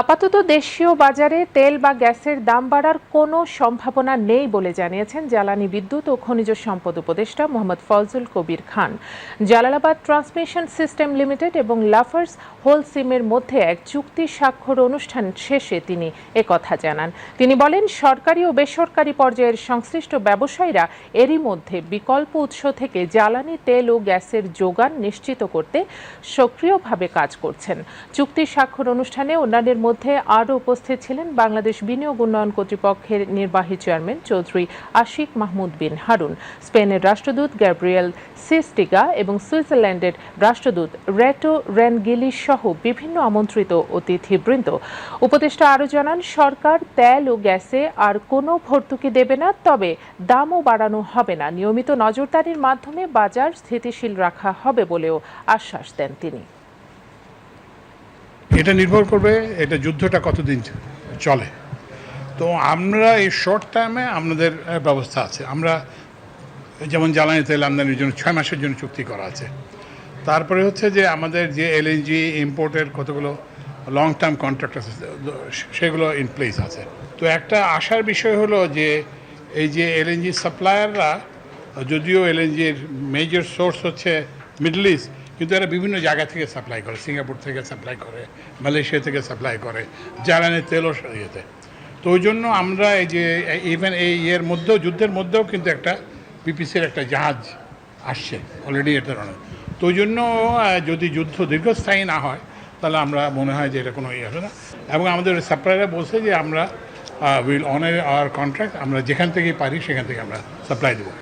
আপাতত দেশীয় বাজারে তেল বা গ্যাসের দাম বাড়ার কোনো সম্ভাবনা নেই বলে জানিয়েছেন জ্বালানি বিদ্যুৎ ও খনিজ সম্পদ উপদেষ্টা Mohammad Fazal Kabir Khan. Jalalabad transmission system limited এবং লাফার্স হোলসিমের মধ্যে এক চুক্তি স্বাক্ষর অনুষ্ঠান শেষে তিনি একথা জানান। তিনি বলেন, সরকারি ও বেসরকারি পর্যায়ের সংশ্লিষ্ট ব্যবসায়ীরা এরই মধ্যে বিকল্প উৎস থেকে জ্বালানি, তেল ও গ্যাসের যোগান নিশ্চিত করতে সক্রিয়ভাবে কাজ করছেন। চুক্তি স্বাক্ষর অনুষ্ঠানে অন্যান্যের মধ্যে আরও উপস্থিত ছিলেন বাংলাদেশ বিনিয়োগ উন্নয়ন কর্তৃপক্ষের নির্বাহী চেয়ারম্যান চৌধুরী আশিক মাহমুদ বিন হারুন, স্পেনের রাষ্ট্রদূত গ্যাব্রিয়েল সিস্টিগা এবং সুইজারল্যান্ডের রাষ্ট্রদূত রেটো রেনগিলি সহ বিভিন্ন আমন্ত্রিত অতিথিবৃন্দ। উপদেষ্টা আরও জানান, সরকার তেল ও গ্যাসে আর কোনো ভর্তুকি দেবে না, তবে দামও বাড়ানো হবে না। নিয়মিত নজরদারির মাধ্যমে বাজার স্থিতিশীল রাখা হবে বলেও আশ্বাস দেন তিনি। এটা নির্ভর করবে এটা যুদ্ধটা কতদিন চলে। তো আমরা এই শর্ট টাইমে আমাদের ব্যবস্থা আছে। আমরা যেমন জ্বালানি তেল আমদানির জন্য ছয় মাসের জন্য চুক্তি করা আছে। তারপরে হচ্ছে যে আমাদের যে এলএনজি ইম্পোর্টের কতগুলো লং টার্ম কন্ট্রাক্ট আছে, সেগুলো ইন প্লেস আছে। তো একটা আশার বিষয় হলো যে এই যে এলএনজি সাপ্লায়াররা যদিও এলএনজির মেজর সোর্স হচ্ছে মিডল ইস্ট কিন্তু এরা বিভিন্ন জায়গা থেকে সাপ্লাই করে সিঙ্গাপুর থেকে সাপ্লাই করে মালয়েশিয়া থেকে সাপ্লাই করে, জ্বালানি তেলও ইয়েতে। তো ওই জন্য আমরা এই যে ইভেন এই ইয়ের মধ্যেও, যুদ্ধের মধ্যেও কিন্তু একটা বিপিসির একটা জাহাজ আসছে অলরেডি এটা ধরনের। তো ওই জন্য যদি যুদ্ধ দীর্ঘস্থায়ী না হয়, তাহলে আমরা মনে হয় যে এটা কোনো ইয়ে হবে না। এবং আমাদের সাপ্লাইরা বলছে যে আমরা উইল অনার আওয়ার কন্ট্রাক্ট আমরা যেখান থেকে পারি, সেখান থেকে আমরা সাপ্লাই দেবো।